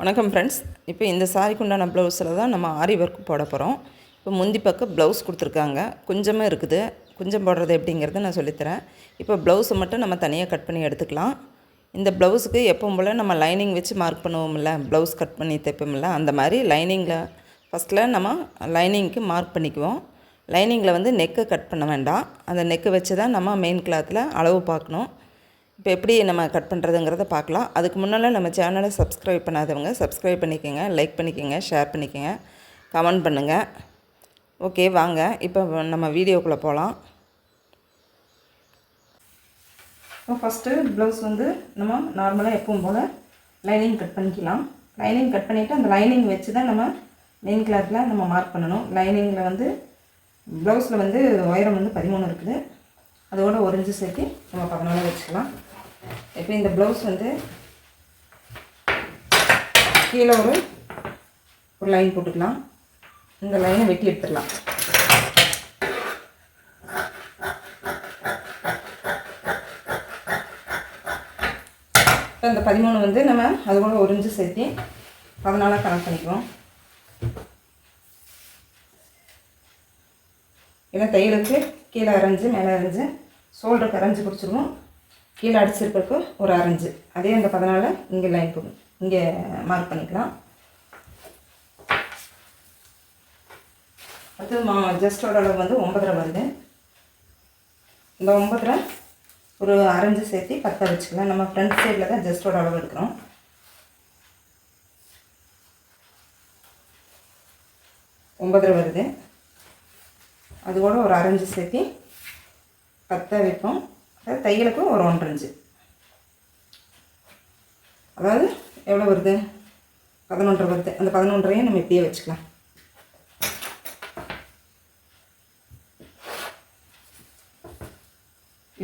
வணக்கம் ஃப்ரெண்ட்ஸ் இப்போ இந்த சாரிக்கு உண்டான ப்ளவுஸில் தான் நம்ம ஆரி ஒர்க் போட போகிறோம் இப்போ முந்தி பக்கம் ப்ளவுஸ் கொடுத்துருக்காங்க. கொஞ்சமாக இருக்குது. கொஞ்சம் போடுறது எப்படிங்கிறத நான் சொல்லித்தரேன். இப்போ ப்ளவுஸை மட்டும் நம்ம தனியாக கட் பண்ணி எடுத்துக்கலாம். இந்த ப்ளவுஸுக்கு எப்பவும் போல் நம்ம லைனிங் வச்சு மார்க் பண்ணுவோம்ல ப்ளவுஸ் கட் பண்ணி தைப்போம்ல அந்த மாதிரி லைனிங்கில் ஃபஸ்ட்டில் நம்ம லைனிங்க்கு மார்க் பண்ணிக்குவோம். லைனிங்கில் வந்து நெக்கை கட் பண்ண வேண்டாம். அந்த நெக்கை வச்சு தான் நம்ம மெயின் கிளாத்தில் அளவு பார்க்கணும். இப்போ எப்படி நம்ம கட் பண்ணுறதுங்கிறத பார்க்கலாம். அதுக்கு முன்னால் நம்ம சேனலை சப்ஸ்கிரைப் பண்ணாதவங்க சப்ஸ்கிரைப் பண்ணிக்கோங்க லைக் பண்ணிக்கோங்க ஷேர் பண்ணிக்கோங்க கமெண்ட் பண்ணுங்கள் ஓகே வாங்க. இப்போ நம்ம வீடியோக்குள்ளே போகலாம் இப்போ ஃபஸ்ட்டு ப்ளவுஸ் வந்து நம்ம நார்மலாக எப்பவும் போல் லைனிங் கட் பண்ணிக்கலாம். லைனிங் கட் பண்ணிவிட்டு அந்த லைனிங் வச்சு தான் நம்ம மெயின் கிளாத்தில் நம்ம மார்க் பண்ணணும். லைனிங்கில் வந்து ப்ளவுஸில் வந்து உயரம் வந்து பதிமூணு இருக்குது. அதோட ஒரு இன்ச்சு சேர்த்து நம்ம பதினாலும் வச்சுக்கலாம். இப்போ இந்த ப்ளவுஸ் வந்து கீழே ஒரு ஒரு லைன் போட்டுக்கலாம். இந்த லைனை வெட்டி எடுத்துடலாம். இப்போ இந்த பதிமூணு வந்து நம்ம அது கூட ஒரு இன்ச்சு சேர்த்து பதினாலாக கனெக்ட் பண்ணிக்குவோம். ஏன்னா தையலுக்கு கீழே அரைஞ்சு மேலே அரைஞ்சு ஷோல்டருக்கு அரைஞ்சு பிடிச்சிருவோம். கீழே அடிச்சிருக்கிறதுக்கு ஒரு அரைஞ்சு அதே அந்த பதினால இங்கே லைன் போகும் இங்கே மார்க் பண்ணிக்கலாம். அடுத்தது மா ஜஸ்டோட அளவு வந்து ஒன்பதரை வருது. இந்த ஒன்பதரை ஒரு அரைஞ்சு சேர்த்து பத்தை வச்சுக்கலாம். நம்ம ஃப்ரண்ட் சைடில் தான் ஜஸ்டோட அளவு எடுக்கிறோம். ஒன்பதரை வருது. அது கூட ஒரு அரைஞ்சு சேர்த்து பத்தை வைப்போம். அதாவது தையலுக்கும் ஒரு ஒன்றரை இன்ச்சு அதாவது எவ்வளோ வருது? பதினொன்றரை வருது. அந்த பதினொன்றையும் நம்ம இப்படியே வச்சுக்கலாம்.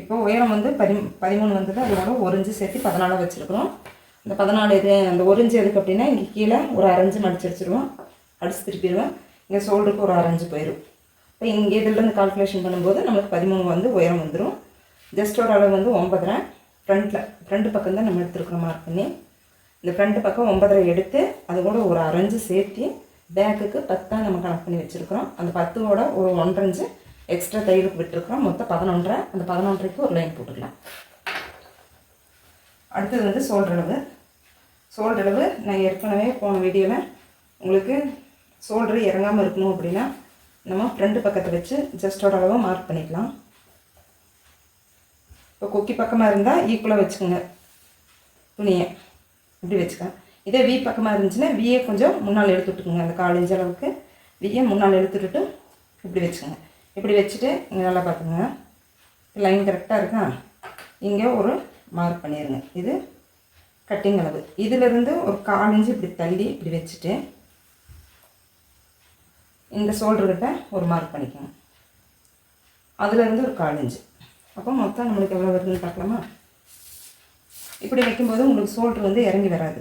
இப்போ உயரம் வந்து பதி பதிமூணு வந்தது. அதோட ஒரு இன்ச்சு சேர்த்து பதினாலு வச்சுருக்குறோம். இந்த பதினாலு இது அந்த ஒரு இன்ச்சு எதுக்கு அப்படின்னா இங்கே கீழே ஒரு அரைஞ்சு மடிச்சு வச்சுருவோம். அடிச்சு திருப்பிடுவேன். இங்கே ஷோல்டருக்கு ஒரு அரைஞ்சு போயிடும் இப்போ இங்கே இதுலேருந்து கால்குலேஷன் பண்ணும்போது நம்மளுக்கு பதிமூணு வந்து உயரம் வந்துடும் ஜஸ்டோட அளவு வந்து ஒன்பதரை. ஃப்ரண்ட்டில் ஃப்ரண்ட் பக்கம் தான் நம்ம எடுத்துருக்குறோம் மார்க் பண்ணி இந்த ஃப்ரண்ட் பக்கம் ஒன்பதரை எடுத்து அது கூட ஒரு அரைஞ்சு சேர்த்து பேக்குக்கு பத்தாக நம்ம கணக்கு பண்ணி வச்சுருக்கிறோம். அந்த பத்தோட ஒரு ஒன்றரைஞ்சு எக்ஸ்ட்ரா தையலுக்கு விட்டுருக்குறோம். மொத்தம் பதினொன்றரை. அந்த பதினொன்றைக்கு ஒரு லைன் போட்டுக்கலாம். அடுத்தது வந்து சோல்டளவு சோல்டளவு நான் ஏற்கனவே போன வீடியோவில் உங்களுக்கு சோல்டர் இறங்காமல் இருக்கணும் அப்படின்னா நம்ம ஃப்ரண்ட் பக்கத்தை வச்சு ஜஸ்டோட அளவை மார்க் பண்ணிக்கலாம். இப்போ கொக்கி பக்கமாக இருந்தால் ஈக்குவலாக e வச்சுக்கோங்க. துணியை. இப்படி வச்சுக்கலாம். இதே வி பக்கமாக இருந்துச்சுன்னா வியை கொஞ்சம் முன்னால் எடுத்து விட்டுக்குங்க. அந்த காலேஜ் அளவுக்கு வியை முன்னால் எடுத்துட்டு இப்படி வச்சுக்கோங்க. இப்படி வச்சுட்டு இங்கே நல்லா பார்த்துங்க லைன் கரெக்டாக இருக்கா? இங்கே ஒரு மார்க் பண்ணிடுங்க இது கட்டிங் அளவு. இதிலிருந்து ஒரு காலஞ்சு இப்படி தள்ளி இப்படி வச்சுட்டு இந்த ஷோல்டர்கிட்ட ஒரு மார்க் பண்ணிக்கோங்க. அதுலேருந்து ஒரு காலஞ்சு அப்போ மொத்தம் நம்மளுக்கு எவ்வளோ வருதுன்னு பார்க்கலாமா? இப்படி வைக்கும்போது உங்களுக்கு சோல்ட்ரு வந்து இறங்கி வராது.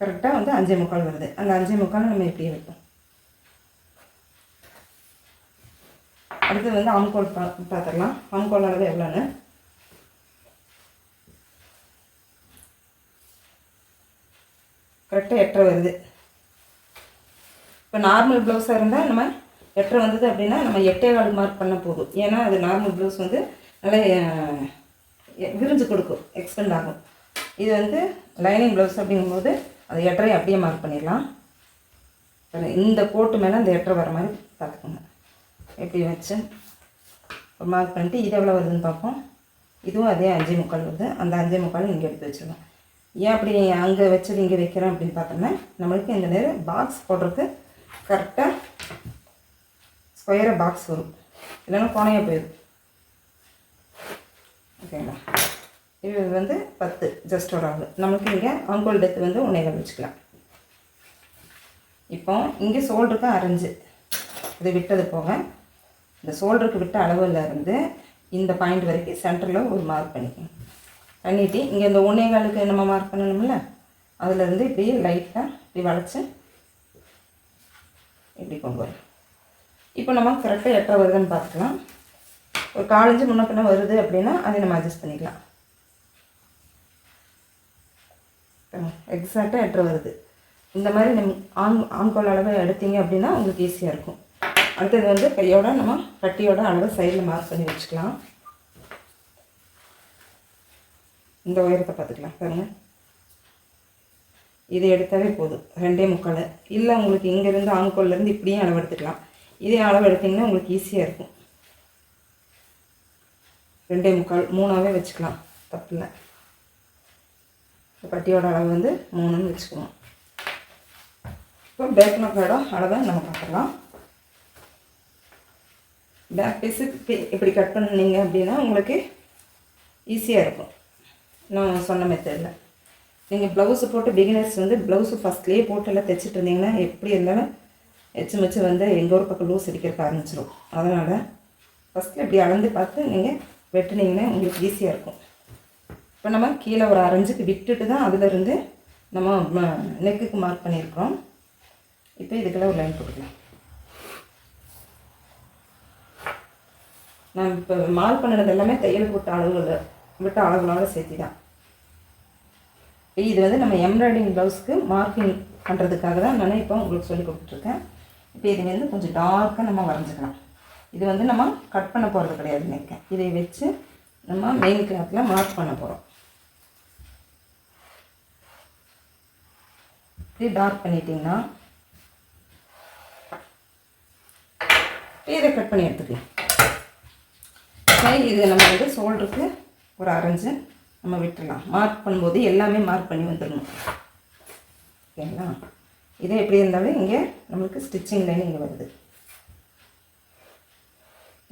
கரெக்டாக வந்து அஞ்சே முக்கால் வருது. அந்த அஞ்சே முக்கால் நம்ம இப்படியே வைப்போம். அடுத்து வந்து ஆம்கோல் பா பார்த்துடலாம். ஆம்கோல் அளவு எவ்வளோன்னு கரெக்டாக எட்டரை வருது. இப்போ நார்மல் ப்ளவுஸாக இருந்தால் நம்ம எட்டரை வந்தது அப்படின்னா நம்ம எட்டே கால் மார்க் பண்ண போதும். ஏன்னா அது நார்மல் ப்ளவுஸ் வந்து நல்லா விரிஞ்சு கொடுக்கும் எக்ஸ்பெண்ட் ஆகும். இது வந்து லைனிங் ப்ளவுஸ் அப்படிங்கும்போது அது எட்டரை அப்படியே மார்க் பண்ணிடலாம். இந்த கோட்டு மேலே அந்த எட்டரை வர மாதிரி பார்த்துக்கோங்க. எப்படி வச்சு ஒரு மார்க் பண்ணிட்டு இது எவ்வளோ வருதுன்னு பார்ப்போம். இதுவும் அதே அஞ்சே முக்கால் வருது. அந்த அஞ்சே முக்கால் இங்கே எடுத்து வச்சுருவோம் ஏன் அப்படி அங்கே வச்சது இங்கே வைக்கிறேன் அப்படின்னு பார்த்தோம்னா நம்மளுக்கு இந்த நேரம் பாக்ஸ் போடுறதுக்கு கரெக்டாக ஸ்கொயராக பாக்ஸ் வரும். இல்லைன்னா கோணையாக போயிடும். ஓகேங்களா இது வந்து பத்து ஜஸ்ட் ஒரு ஆள். நமக்கு இங்கே அங்கோல் டெத்து வந்து உன்னைகள் வச்சுக்கலாம். இப்போ இங்கே சோல்டருக்கு அரைஞ்சு. இது விட்டது போக இந்த சோல்டருக்கு விட்ட அளவில் இருந்து இந்த பாயிண்ட் வரைக்கும் சென்டரில் ஒரு மார்க் பண்ணிக்கணும். பண்ணிவிட்டு இங்கே இந்த ஒன்றே நம்ம மார்க் பண்ணணும்ல? அதிலேருந்து இப்படி லைட்டாக இப்படி வளைச்சி இப்படி கொண்டு வரும். இப்போ நம்ம கரெக்டாக எட்டரை வருதுன்னு பார்த்துக்கலாம். ஒரு காலஞ்சு முன்ன பின்ன வருது அப்படின்னா அதை நம்ம அட்ஜஸ்ட் பண்ணிக்கலாம். எக்ஸாக்டாக எட்டரை வருது? இந்த மாதிரி நம்ம ஆண் ஆண்கோல் அளவை எடுத்தீங்க அப்படின்னா உங்களுக்கு ஈஸியாக இருக்கும். அடுத்தது வந்து கையோட நம்ம கட்டியோட அளவை சைடில் மார்க் பண்ணி வச்சுக்கலாம். இந்த உயரத்தை பார்த்துக்கலாம் பாருங்கள் இதை எடுத்தாவே போதும். ரெண்டே முக்கால். இல்லை உங்களுக்கு இங்கேருந்து ஆண்கோள்லேருந்து இப்படியும் அளவு எடுத்துக்கலாம். இதே அளவு எடுத்திங்கன்னா உங்களுக்கு ஈஸியாக இருக்கும். ரெண்டே முக்கால் மூணாவே வச்சுக்கலாம். தப்பில்லை. இந்த பட்டியோட அளவு வந்து மூணுன்னு வச்சுக்குவோம் இப்போ பேக் நோக்கோட அளவை நம்ம பார்க்கலாம் பேக் பீஸு இப்படி கட் பண்ணீங்க அப்படின்னா உங்களுக்கு ஈஸியாக இருக்கும். நான் சொன்ன மெத்தடில் நீங்கள் ப்ளவுஸு போட்டு பிகினர்ஸ் வந்து ப்ளவுஸு ஃபஸ்ட்லேயே போட்டு எல்லாம் தைச்சிட்டு இருந்தீங்கன்னா எப்படி இருந்தாலும் எச்சு மிச்சு வந்து எங்கள் ஒரு பக்கம் லூஸ் அடிக்கிறதுக்கு ஆரம்பிச்சிடும் அதனால் ஃபஸ்ட்டு இப்படி அளந்து பார்த்து நீங்கள் வெட்டுனீங்கன்னா உங்களுக்கு ஈஸியாக இருக்கும். இப்போ நம்ம கீழே ஒரு அரைஞ்சுக்கு விட்டுட்டு தான் அதிலிருந்து நம்ம நெக்குக்கு மார்க் பண்ணியிருக்கிறோம். இப்போ இதுக்கெல்லாம் ஒரு லைன் போட்டுக்கலாம் நான் இப்போ மார்க் பண்ணினது எல்லாமே தையல் போட்ட அளவுகள் விட்ட அளவுகளோட சேர்த்து தான் இது வந்து நம்ம எம்ப்ராய்டிங் ப்ளவுஸ்க்கு மார்க்கிங் பண்ணுறதுக்காக தான் நான் இப்போ உங்களுக்கு சொல்லி கொடுத்துட்ருக்கேன் இப்போ இது வந்து கொஞ்சம் டார்க்காக நம்ம வரைஞ்சிக்கலாம். இது வந்து நம்ம கட் பண்ண போகிறது கிடையாது நெக்கை இதை வச்சு நம்ம மெயின் கிளாத்தில் மார்க் பண்ண போகிறோம் இப்படி டார்க் பண்ணிட்டீங்கன்னா இதை கட் பண்ணி எடுத்துக்கலாம். இது நம்ம வந்து ஷோல்டருக்கு ஒரு அரைஞ்சு நம்ம விட்டுடலாம் மார்க் பண்ணும்போது எல்லாமே மார்க் பண்ணி வந்துடணும். ஓகேங்களா? இதே எப்படி இருந்தாலும் இங்கே நம்மளுக்கு ஸ்டிச்சிங் லைன் இங்கே வருது.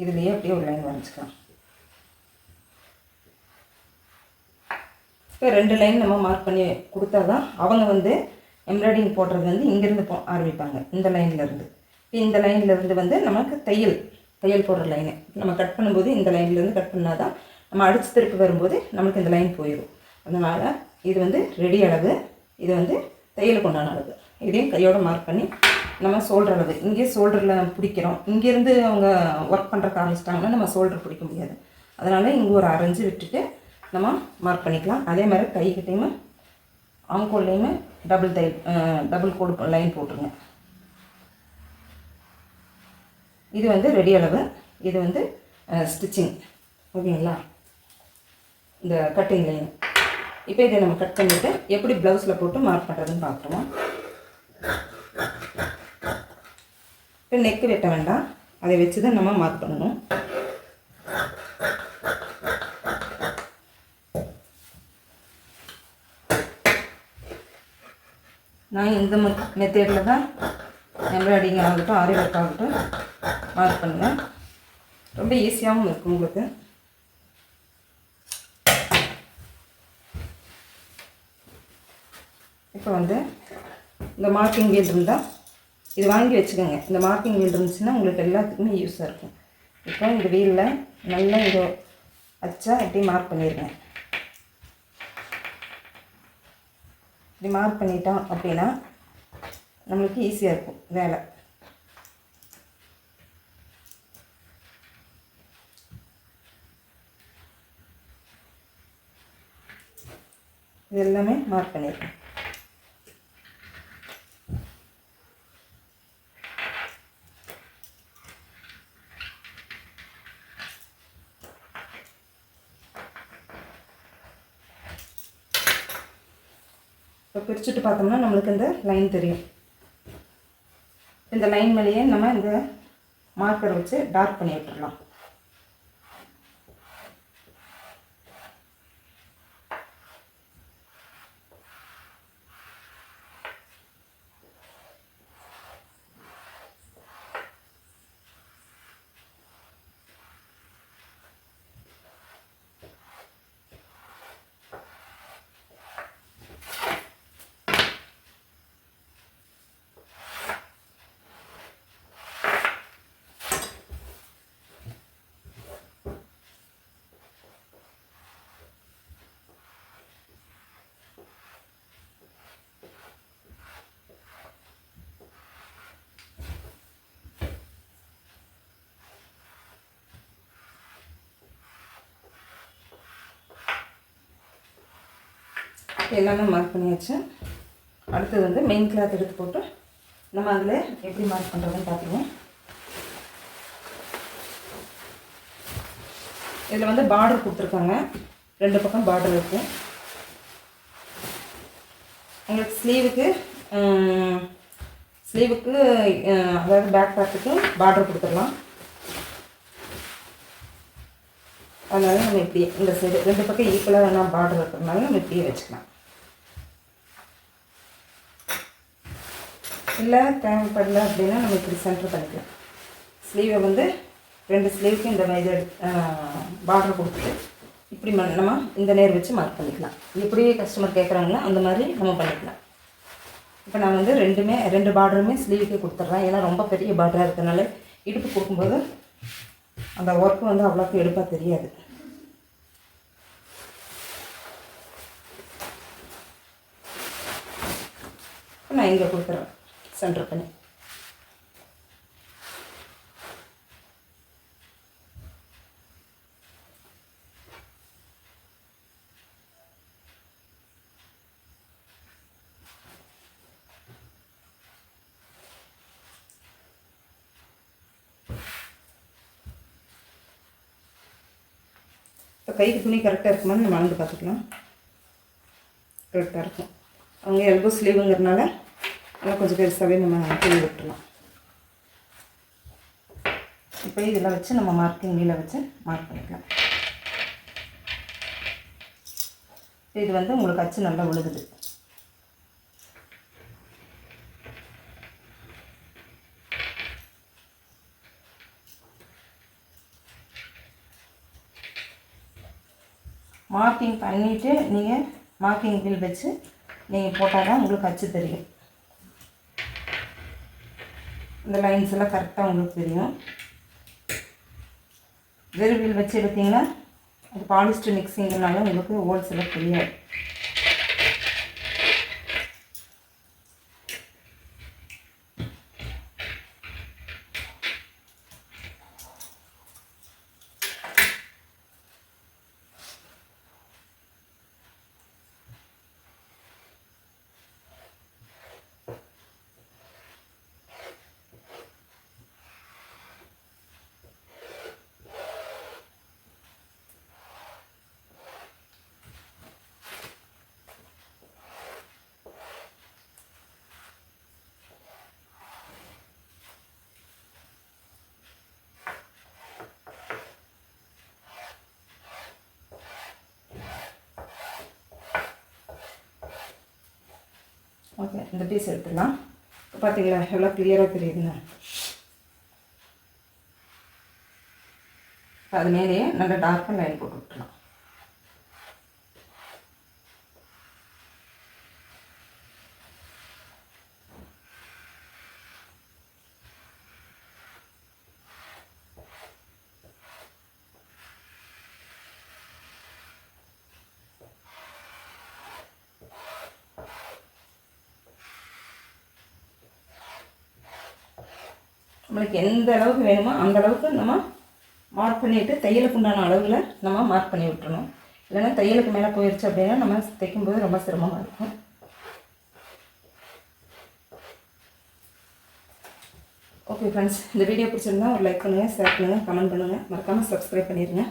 இதுலேயே அப்படியே ஒரு லைன் வரைஞ்சிக்கலாம். இப்போ ரெண்டு லைன் நம்ம மார்க் பண்ணி கொடுத்தா தான் அவங்க வந்து எம்ப்ராய்டிங் போடுறது வந்து இங்கேருந்து போ ஆரம்பிப்பாங்க இந்த லைன்லேருந்து இப்போ இந்த லைன்லேருந்து வந்து நமக்கு தையல் தையல் போடுற லைனு நம்ம கட் பண்ணும்போது இந்த லைன்லேருந்து கட் பண்ணால் தான் நம்ம அடித்து திருப்பி வரும்போது நம்மளுக்கு இந்த லைன் போயிடும். அதனால் இது வந்து ரெடி அளவு இது வந்து தையலுக்கு உண்டான அளவு. இதையும் கையோட மார்க் பண்ணி நம்ம சோல்டர் அளவு இங்கே சோல்டரில் பிடிக்கிறோம். இங்கேருந்து அவங்க ஒர்க் பண்ணுற ஆரம்பிச்சிட்டாங்கன்னா நம்ம சோல்டர் பிடிக்க முடியாது. அதனால் இங்கே ஒரு அரைஞ்சி விட்டுட்டு நம்ம மார்க் பண்ணிக்கலாம். அதே மாதிரி கைக்கிட்டையுமே ஆங்கோல்லையுமே டபுள் தை டபுள் கோடு லைன் போட்டுருங்க. இது வந்து ரெடி அளவு. இது வந்து ஸ்டிச்சிங் ஓகேங்களா? இந்த கட்டிங் லைன் இப்போ இதை நம்ம கட் பண்ணிவிட்டு எப்படி ப்ளவுஸில் போட்டு மார்க் பண்ணுறதுன்னு பார்க்குறோம் இப்போ நெக்கு வெட்ட வேண்டாம். அதை வச்சு தான் நம்ம மார்க் பண்ணணும். நான் இந்த மெத்தேடில் தான் எம்ப்ராய்டிங் ஆகட்டும் ஆரி ஒர்க் ஆகட்டும் மார்க் பண்ணுவேன். ரொம்ப ஈஸியாகவும் இருக்கும் உங்களுக்கு. இப்போ வந்து இந்த மார்க்கிங் வீல் இருந்தால் இது வாங்கி வச்சுக்கோங்க. இந்த மார்க்கிங் வீல் இருந்துச்சுன்னா உங்களுக்கு எல்லாத்துக்குமே யூஸாக இருக்கும். இப்போ இந்த வீலில் நல்லா இதோ வச்சா இப்படி மார்க் பண்ணிடுங்க இப்படி மார்க் பண்ணிட்டோம் அப்படின்னா நம்மளுக்கு ஈஸியாக இருக்கும் வேலை. இது எல்லாமே மார்க் பண்ணியிருக்கேன் இப்போ பிரிச்சுட்டு பார்த்தோம்னா நம்மளுக்கு இந்த லைன் தெரியும். இந்த லைன் மேலேயே நம்ம இந்த மார்க்கரை வச்சு டார்க் பண்ணி விட்டுடலாம் எல்லாமே மார்க் பண்ணியாச்சு. அடுத்தது வந்து மெயின் கிளாத் எடுத்து போட்டு நம்ம அதில் எப்படி மார்க் பண்ணுறதுன்னு பார்த்துருவோம் இதில் வந்து பார்டர் கொடுத்துருக்காங்க. ரெண்டு பக்கம் பார்டர் இருக்கும் உங்களுக்கு ஸ்லீவுக்கு ஸ்லீவுக்கு அதாவது பேக் பார்ட்டுக்கு பார்டர் கொடுத்துடலாம். அதனால நம்ம இப்படி இந்த சைடு ரெண்டு பக்கம் ஈக்குவலாக வேணால் பார்டர் இருக்கிறதுனால நம்ம இப்படியே வச்சுக்கலாம். இல்லை தேவைப்படல அப்படின்னா நம்ம இப்படி சென்டர் பண்ணிக்கலாம். ஸ்லீவை வந்து ரெண்டு ஸ்லீவுக்கு இந்த இது பார்டர் கொடுத்துட்டு இப்படி ம- நம்ம இந்த நேர் வச்சு மார்க் பண்ணிக்கலாம். எப்படி கஸ்டமர் கேட்குறாங்களோ அந்த மாதிரி நம்ம பண்ணிக்கலாம். இப்போ நான் வந்து ரெண்டுமே ரெண்டு பார்டருமே ஸ்லீவுக்கே கொடுத்துட்றேன். ஏன்னா ரொம்ப பெரிய பார்டராக இருக்கிறதுனால இடுப்பு கொடுக்கும்போது அந்த ஒர்க்கு வந்து அவ்வளோக்கு எடுப்பாக தெரியாது. நான் இங்கே கொடுத்துட்றேன் சென்டர் பண்ணி இப்போ கைக்கு துணி கரெக்டாக இருக்குமான்னு நம்ம அளந்து பார்த்துக்கலாம். கரெக்டாக இருக்கும். அவங்க எல்போ ஸ்லீவுங்கிறனால நல்லா கொஞ்சம் பெருசாகவே நம்ம துணி விட்டுலாம் இப்போ இதில் வச்சு நம்ம மார்க்கிங்கில் வச்சு மார்க் பண்ணிக்கலாம். இது வந்து உங்களுக்கு அச்சு நல்லா விழுகுது மார்க்கிங் பண்ணிவிட்டு நீங்கள் மார்க்கிங் பில் வச்சு நீங்கள் போட்டால் தான் உங்களுக்கு அச்சு தெரியும். இந்த லைன்ஸ் எல்லாம் கரெக்டாக உங்களுக்கு தெரியும். வெறுவில் வச்சு எடுத்தீங்கன்னா அது பாலிஸ்டர் மிக்சிங்கிறனால உங்களுக்கு ஹோல்சேலாக தெரியாது. ஓகே இந்த பீஸ் எடுத்துடலாம். இப்போ பார்த்தீங்களா எவ்வளோ கிளியராக தெரியுதுங்க அது மேலேயே நல்ல டார்க்காக லைன் போட்டு விட்டுலாம் நம்மளுக்கு எந்த அளவுக்கு வேணுமோ அந்த அளவுக்கு நம்ம மார்க் பண்ணிவிட்டு தையலுக்கு உண்டான அளவில் நம்ம மார்க் பண்ணி விட்டுறணும். இல்லைன்னா தையலுக்கு மேலே போயிடுச்சு அப்படின்னா நம்ம தைக்கும்போது ரொம்ப சிரமமாக இருக்கும். ஓகே ஃப்ரெண்ட்ஸ் இந்த வீடியோ பிடிச்சிருந்தா ஒரு லைக் பண்ணுங்கள் ஷேர் பண்ணுங்கள் கமெண்ட் பண்ணுங்கள் மறக்காமல் சப்ஸ்கிரைப் பண்ணிடுங்க